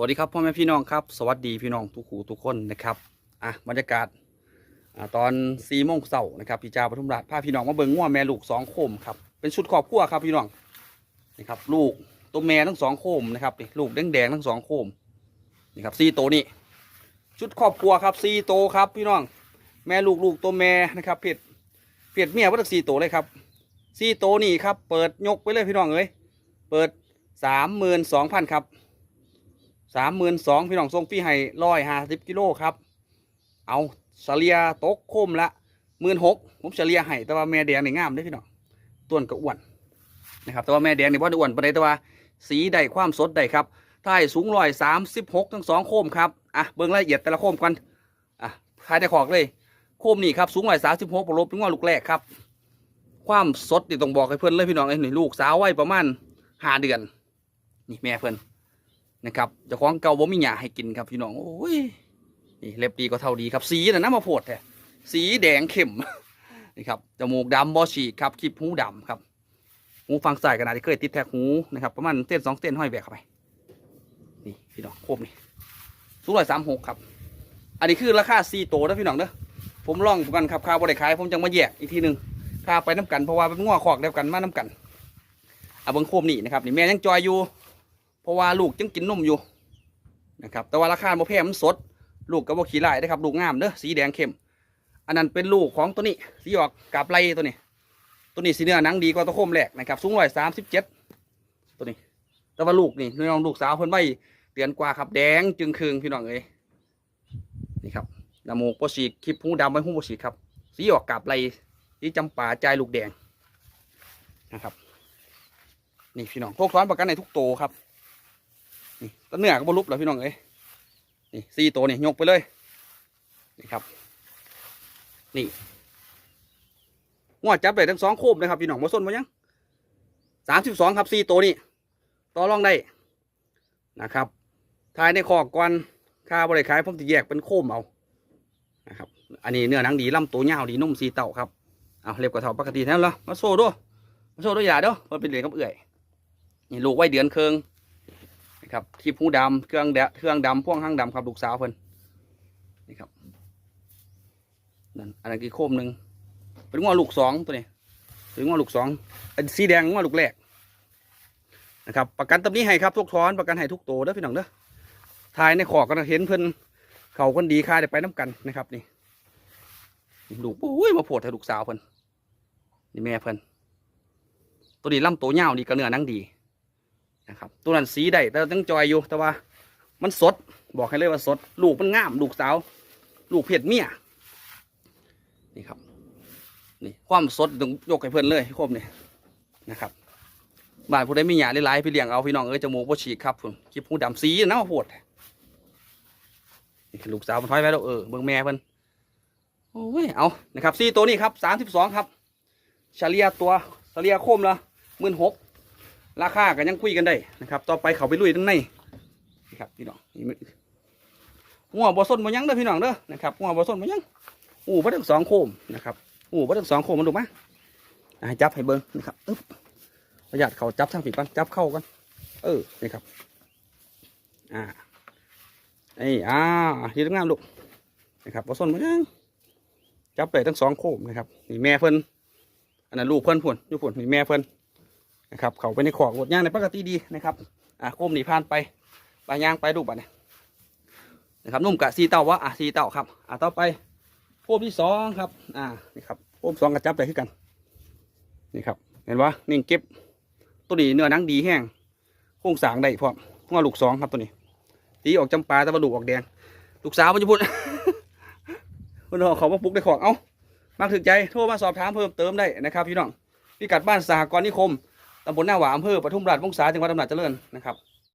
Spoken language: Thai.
วัสดีครับพ่อแม่พี่น้องครับสวัสดีพี่น้องทุกคู่ทุกคนนะครับอะบรรยากาศอ่าตอนสี่โมงเช้านะครับพี่จ้าปทุมราชพาพี่น้องมาเบิ่งง้วแม่ลูกสองโคมครับเป็นชุดครอบครัวครับพี่น้องนะครับลูกตัวแม่ทั้งสองโคมนะครับนี่ลูกแดงๆทั้งสองโคมนี่ครับสี่ตัวนี้ชุดครอบครัวครับสี่ตัวครับพี่น้องแม่ลูกลูกตัวแม่นะครับเพจเพจเมียวัตถุสี่ตัวเลยครับสี่ตัวนี้ครับเปิดยกไปเลยพี่น้องเอ้ยเปิดสามหมื่นสองพันครับ สามหมื่นสองพี่น้องส่งพี่ให้ร้อยห้าสิบกิโลครับ เอาเฉลี่ยตกคมละหมื่นหกผมเฉลี่ยให้แต่ว่าแม่แดงนี่งามเด้พี่น้องต้วนก็อ้วนนะครับแต่ว่าแม่แดงนี่ว่าอ้วนปานใดแต่ว่าสีใดความสดใดครับท้ายสูงร้อยสามสิบหกทั้งสองโคมครับอะเบิ่งละเอียดแต่ละโคมกันอะขายได้ขอกเลยโคมนี่ครับสูงร้อยสามสิบหกปลบเป็นว่าลูกแรกครับ ความสดนี่ต้องบอกให้เพื่อนเลยพี่น้องไอ้ยนี่ยลูกสาวไว้ประมาณห้าเดือน นี่แม่เพื่อน นะครับเจ้าของเก่าบ่มีหยาให้กินครับพี่น้องโอ้ยนี่เล็บดีก็เท่าดีครับ สีน่ะนะมาโพดแท้สีแดงเข้มนี่ครับจมูกดำบอฉีกครับคลิปหูดำครับหูฟังใส่ขนาดที่เคยติดแท็กหูนะครับประมาณเส้นสองเส้นห้อยแบกเข้าไปนี่พี่น้องโคมนี่สูงร้อยสามหกครับ อันนี้คือราคาสี่โตนะพี่น้องเด้อผมลองกันครับค่าบริขาย ผมจังมาแยกอีกทีหนึ่งค่าไปน้ำกันเพราะว่าเป็นง้อขอกเดียวกันมาน้ำกันเอาเบิ้งโคมนี่นะครับนี่แม่ยังจอยอยู่ ราะว่าลูกยังกินนมอยู่นะครับแต่ว่าราคาบ่แพงมันสด ลูกก็บ่ขี้ไล่นะครับลูกงามเด้อสีแดงเข้ม อันนั้นเป็นลูกของตัวนี้สีออกกาบไล่ตัวนี้ ตัวนี้สีเนื้อหนังดีกว่าตัวโคมแรกนะครับสูงร้อยสามสิบเจ็ดตัวนี้ แต่ว่าลูกนี่น้องลูกสาวเพิ่นไว้เดือนกว่าครับแดงจึงคืงพี่น้องเอ้ยนี่ครับดมูกโปฉีคลิปหูดำไว้หูโปฉีครับสีออกกาบไล่สีจำป่าใจลูกแดงนะครับ นี่พี่น้องพวกร้อนประกันในทุกโตครับ ต้นเนื้อก็บรลุบแล้วพี่น้องเอ้ยนี่สี่ตัวนี่ยกไปเลยนี่ครับ นี่งวจับได้ทั้งสองโคมนะครับพี่น้องมาส้นมายังสามสิบสองครับสี่ตัวนี่ต่อรองได้นะครับทายในคอกก่อนค่าบริขายผมจะแยกเป็นโคมเอานะครับอันนี้เนื้อหนังดีลำตัวยาวดีนุ่มสีเต่าครับเอาเล็บกว่าเท่าปกติแท้แล้วมาโซ่ด้วยมาโซ่ด้วยอย่าด้อมันเป็นเหรียญกับเอื่อยนี่ลูกไว้เดือนเคือง นะครับคลิปหูดำเครื่องแดะเครื่องดำพ่วงห้างดำครับลูกสาวเพิ่นนี่ครับนั่นอันนั้นคือโคมหนึ่งเป็นงอลูกสองตัวนี้เป็นงอลูกสองอันสีแดงงอลูกแรกนะครับประกันตำนี้ให้ครับทุกท้อนประกันให้ทุกโตวเด้อพี่น้องเด้อทายในขอกันเห็นเพิ่นเขาคนดีค่าได้ไปน้ำกันนะครับนี่ลูกอุ้ยมาโผล่ให้ลูกสาวเพิ่นนี่แม่เพิ่นตัวนี้ลำตัวยาวดีกระเนื้อนังดี นะครับตัวนั้นสีได้แต่ต้องจอยอยู่แต่ว่า มันสดบอกให้เลยว่าสด ลูกมันงาม ลูกสาว ลูกเพศเมียนี่ครับนี่ความสดต้องยกให้เพื่อนเลยครบนี่นะครับบ้านผู้ใดมีหยาหลายๆพี่เลี้ยงเอาพี่น้องเอ้ยจมูกบ่ฉีกครับผมคลิปหูดำสีนะมาโพดนี่ลูกสาวมันถอยไปแล้วเออเบิ่งแม่เพิ่นโอ้ยเอานะครับสี่ตัวนี้ครับสามสิบสองครับเฉลี่ยตัวเฉลี่ยโคมละหมื่นหก ราคาก็ยังคุยกันได้นะครับ ต่อไปเขาไปลุยทั้งในนี่ครับพี่น้องนี่มันหัวบอส้นมายังเด้อพี่น้องเด้อนะครับหัวบอส้นมายังอู้พระทั้งสองโคมนะครับอู้พระทั้งสองโคมมันดูมาอะจับให้เบิ้งนะครับอึ๊บประหยัดเขาจับทางฝีกันจับเข้ากันเออนี่ครับอ่าไอ้อ่าที่ทั้งงามลูกนะครับบอส้นมายังจับไปทั้งสองโคมนะครับนี่แม่เพิ่นอันนั้นลูกเพิ่นพุ่นอยู่พุ่นนี่แม่เพิ่น นะครับเขาไปในขอกหมดย่างในปกติดีนะครับอะโคมหนีผ่านไปปลายางไปดูบัดเนี่ยนะครับนุ่มกะสีเต่าวะอะสีเต่าครับอะต่อไปโคมที่สองครับอ่านี่ครับโคมสองกระจับไปขึ้นกันนี่ครับเห็นวะนิ่งเก็บตัวนี้เนื้อหนังดีแห้งโครงสางได้พร้อมงอลูกสองครับตัวนี้ ตีออกจำปาต่ว่าลูออกแดง ลูกสาวมันจะพูดคนเขาเขามาปลุกได้ของเอ้ามาถึงใจโทรมาสอบถามเพิ่มเติมได้นะครับพี่น้องพิกัดบ้านสหกรณ์นิคม ตำบลหน้าหวาอำเภอปทุมราชวงศาจังหวัดอำนาจเจริญนะครับ